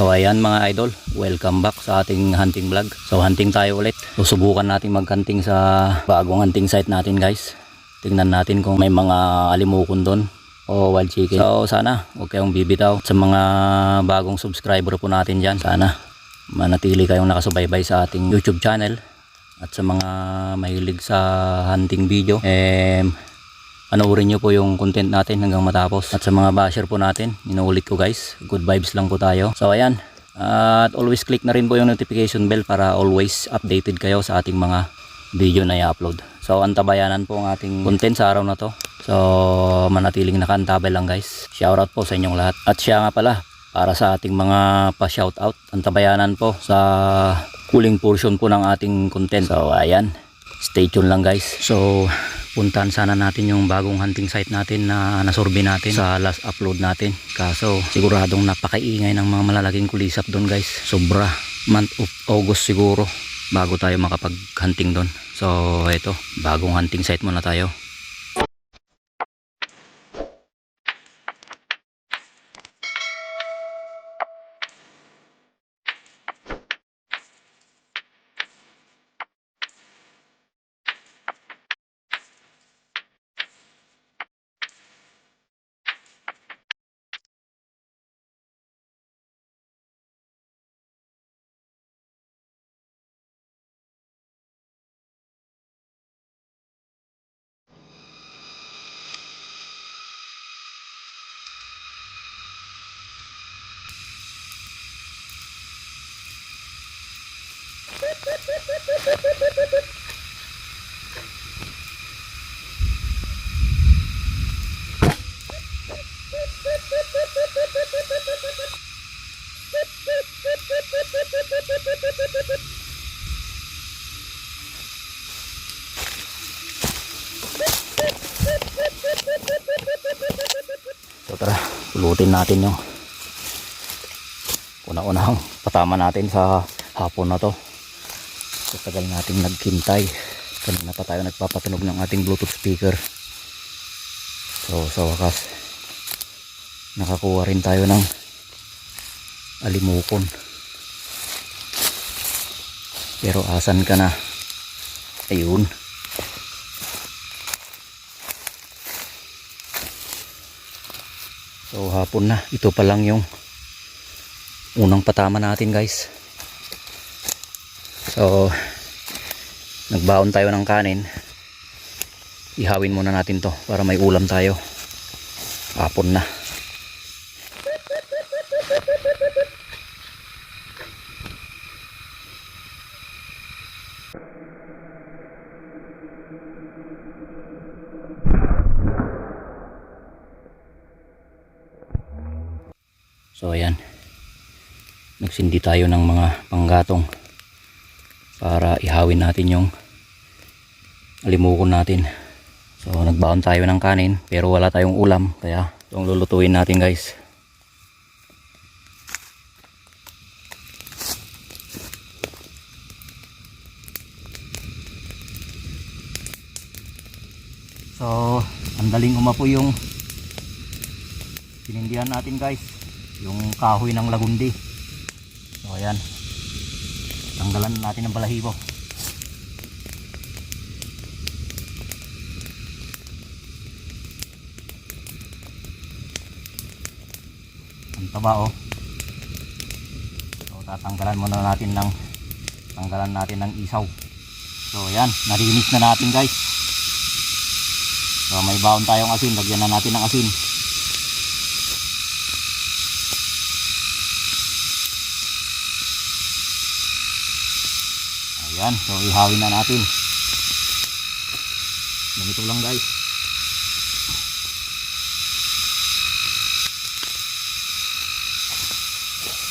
So ayan mga idol, welcome back sa ating hunting vlog. So hunting tayo ulit. Susubukan natin mag-hunting sa bagong hunting site natin guys. Tingnan natin kung may mga alimukon doon o wild chicken. So sana huwag kayong bibitaw sa mga bagong subscriber po natin dyan. Sana manatili kayong nakasubaybay sa ating YouTube channel at sa mga mahilig sa hunting video. Eh, panoorin nyo po yung content natin hanggang matapos. At sa mga basher po natin, inuulit ko guys, good vibes lang po tayo. So ayan, at always click na rin po yung notification bell para always updated kayo sa ating mga video na i-upload. So antabayanan po ang ating content sa araw na to. So manatiling nakantabay lang guys. Shoutout po sa inyong lahat. At siya nga pala, para sa ating mga pa-shoutout, antabayanan po sa cooling portion po ng ating content. So ayan, stay tuned lang guys. So puntahan sana natin yung bagong hunting site natin na nasurvey natin sa last upload natin. Kaso siguradong napakaingay ng mga malalaking kulisap doon guys. Sobra. Month of August siguro bago tayo makapag hunting doon. So ito bagong hunting site muna tayo so pulutin natin yung una-unahang patama natin sa hapon na to. So tagal natin nagkintay kanina pa tayo nagpapatunog ng ating bluetooth speaker. So sa wakas nakakuha rin tayo ng alimukon. Pero asan ka na? Ayun so hapon na. Ito pa lang yung unang patama natin guys. So nagbaon tayo ng kanin. Ihawin muna natin to para may ulam tayo. Hapon na so ayan nagsindi tayo ng mga panggatong para ihawin natin yung alimukon natin. So nagbaon tayo ng kanin pero wala tayong ulam kaya itong lulutuin natin guys. So ang daling umapo yung sinindihan natin guys yung kahoy ng lagundi ayan. Tanggalan natin ng balahibo. Ang taba oh. So tatanggalan muna natin ng tanggalan natin ng isaw. So ayan. Narinis na natin guys. So may baon tayong asin. Lagyan na natin ng asin Ayan, so ihawin na natin. Ganito lang guys.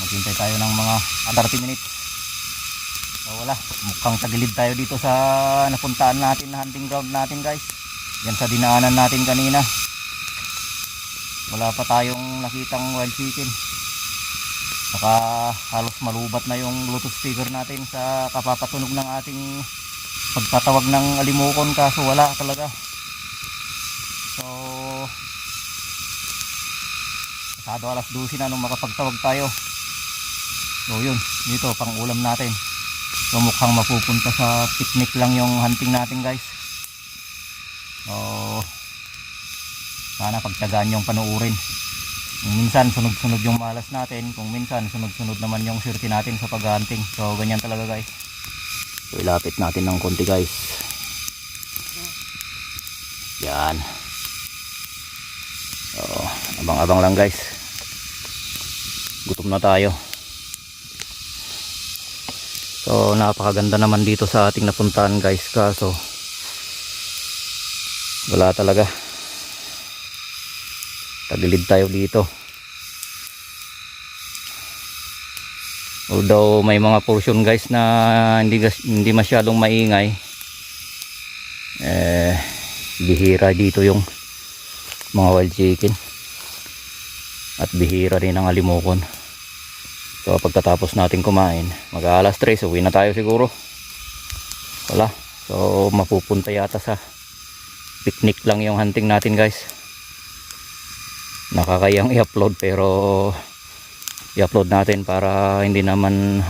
Maghintay tayo ng mga 30 minutes. So wala, mukhang tagilid tayo dito sa napuntaan natin na hunting ground natin guys. Yan sa dinaanan natin kanina. Wala pa tayong nakitang wild chicken. Saka halos malubat na yung bluetooth speaker natin sa kapapatunog ng ating pagtatawag ng alimukon kaso wala talaga. So pasado alas 12 na nung makapagtawag tayo. So yun, dito pang ulam natin. So mukhang mapupunta sa picnic lang yung hunting natin guys. So sana pagtyagaan yung panuurin. Minsan sunod-sunod yung malas natin, kung minsan sunod-sunod naman yung swerte natin sa paghunting. So ganyan talaga guys. So ilapit natin ng konti guys. Yan. So abang-abang lang guys. Gutom na tayo. So napakaganda naman dito sa ating napuntahan guys kaso wala talaga. Tagilid tayo dito. Although may mga portion guys na hindi hindi masyadong maingay. Eh bihira dito yung mga wild chicken. At bihira rin ang alimokon. So pagkatapos natin kumain, mag alas 3, uwi na tayo siguro. Wala. So mapupunta yata sa picnic lang yung hunting natin guys. Nakakayang i-upload pero i-upload natin para hindi naman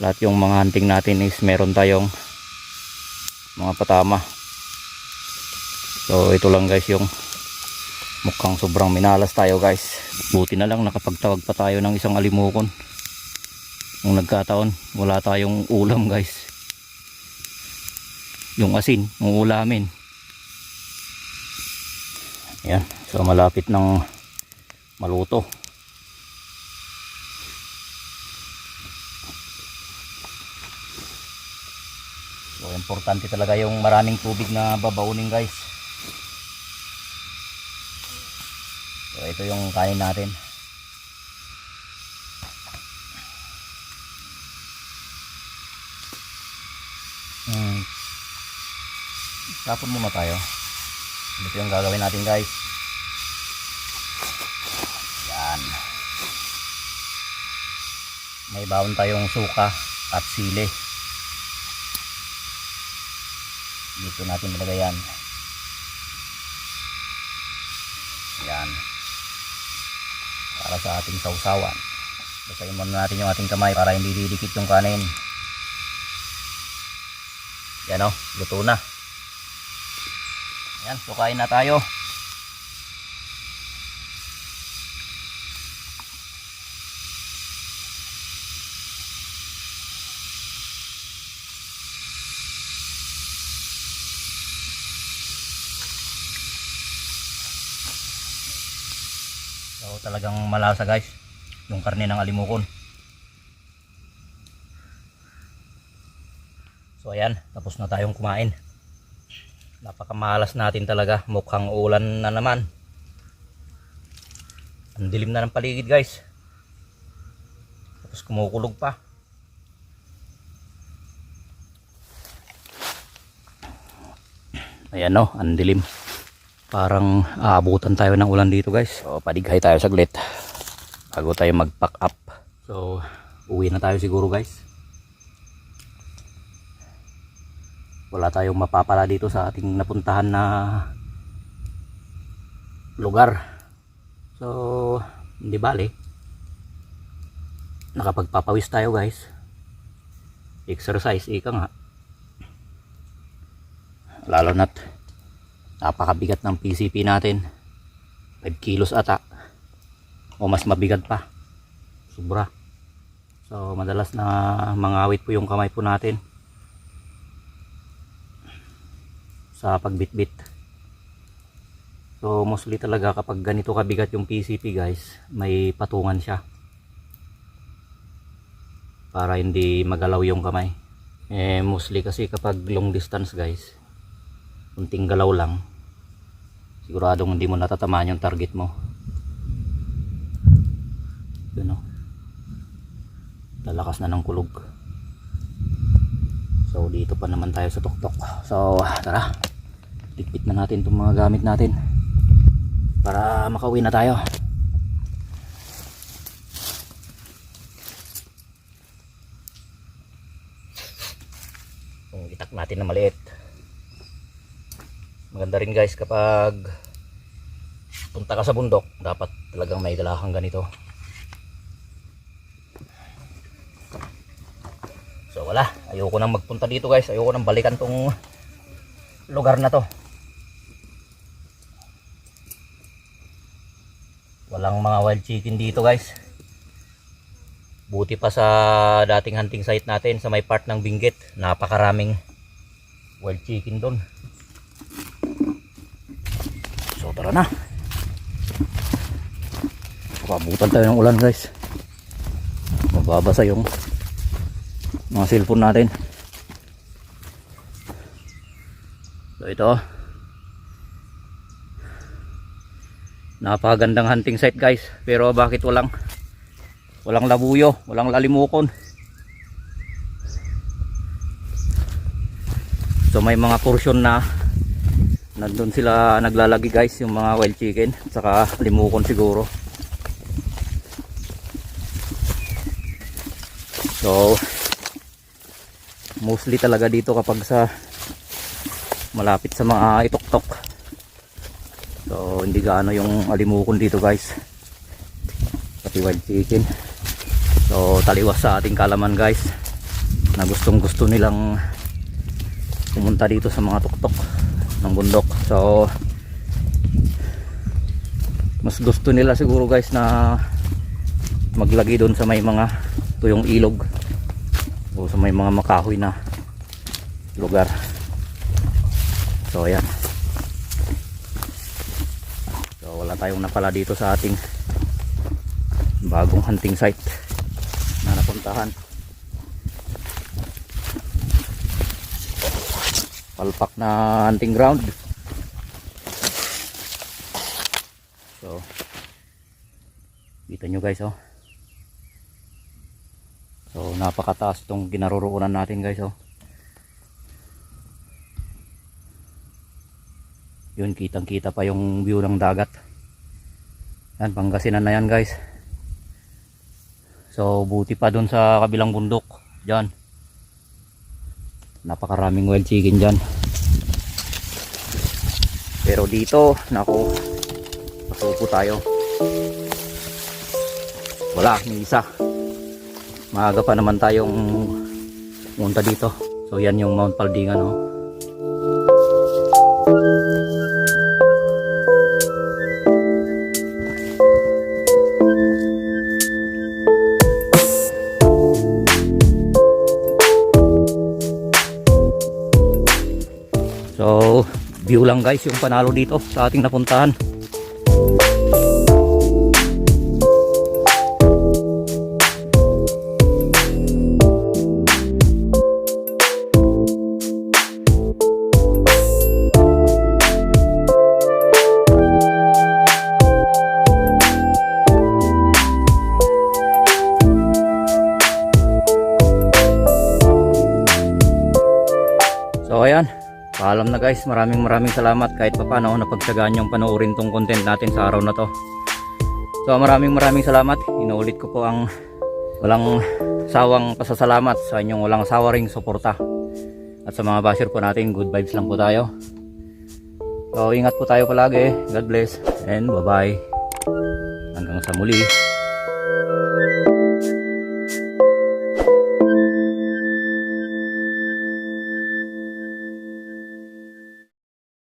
lahat yung mga hunting natin is meron tayong mga patama. So ito lang guys yung mukhang sobrang minalas tayo guys. Buti na lang nakapagtawag pa tayo ng isang alimukon. Nung nagkataon wala tayong ulam guys. Yung asin ng ulamin yan so malapit ng maluto so importante talaga yung maraming tubig na babaunin guys So ito yung kanin natin. Hmm. Tapon muna tayo. Ito yung gagawin natin guys. Yan. May baon tayong suka at sili. Dito natin ilagay yan. Yan para sa ating sausawan. Basahin muna natin yung ating kamay para hindi didikit yung kanin. Yan o, luto na. Yan, so kain na tayo. So talagang malasa guys yung karne ng alimukon. So ayan, tapos na tayong kumain. Napakamalas natin talaga, mukhang ulan na naman. Ang dilim na ng paligid guys. Tapos kumukulog pa. Ayan no, ang dilim parang aabutan tayo ng ulan dito guys so padighay tayo saglit bago tayo mag pack up so uwi na tayo siguro guys wala tayong mapapala dito sa ating napuntahan na lugar. So hindi bale nakapagpapawis tayo guys. Exercise ika nga. Lalo na't napakabigat ng PCP natin. 5 kilos ata. O mas mabigat pa. Sobra. So madalas na mangawit po yung kamay po natin sa pagbitbit. So mostly talaga kapag ganito kabigat yung PCP guys may patungan siya para hindi magalaw yung kamay. Eh mostly kasi kapag long distance guys kunting galaw lang siguradong hindi mo natatamaan yung target mo. Yun o lalakas na ng kulog so dito pa naman tayo sa tuktok. So tara. Tikpit na natin itong mga gamit natin para makauwi na tayo. Kung itak natin na maliit. Maganda rin guys kapag punta ka sa bundok dapat talagang may dala ganito Ayoko nang magpunta dito guys. Ayoko nang balikan tong lugar na to. Walang mga wild chicken dito guys. Buti pa sa dating hunting site natin sa may part ng Benguet. Napakaraming wild chicken doon. So tara na. Pabutan tayo ng ulan guys. Mababasa yung mga cellphone natin. So ito. Napakagandang hunting site guys. Pero bakit walang walang labuyo, walang lalimukon. So may mga portion na nandun sila naglalagi guys yung mga wild chicken saka limukon siguro. So mostly talaga dito kapag sa malapit sa mga itok-tok. So hindi gaano yung alimukon dito guys. Pati wild chicken. So taliwas sa ating kalaman guys na gustong gusto nilang pumunta dito sa mga tuktok ng bundok. So mas gusto nila siguro guys na maglagi doon sa may mga tuyong ilog o sa may mga makahoy na lugar. So ayan. So wala tayong napala dito sa ating bagong hunting site na napuntahan. Palpak na hunting ground. So kita nyo guys oh. Napakataas tong kinaroroonan natin guys oh. Yun kitang kita pa yung view ng dagat. Yan Pangasinan na yan guys. So buti pa dun sa kabilang bundok. Diyan. Napakaraming wild chicken dyan. Pero dito, naku, pasupo tayo. Wala, may isa. Maaga pa naman tayong punta dito. So yan yung Mount Paldingan oh. So, view lang guys yung panalo dito sa ating napuntahan. Guys. Maraming maraming salamat kahit pa paano napagtsagaan yung panoorin tong content natin sa araw na to. So maraming maraming salamat. Inuulit ko po ang walang sawang pasasalamat sa inyong walang sawa suporta. At sa mga basher po natin, good vibes lang po tayo. So ingat po tayo palagi. God bless and bye bye. Hanggang sa muli.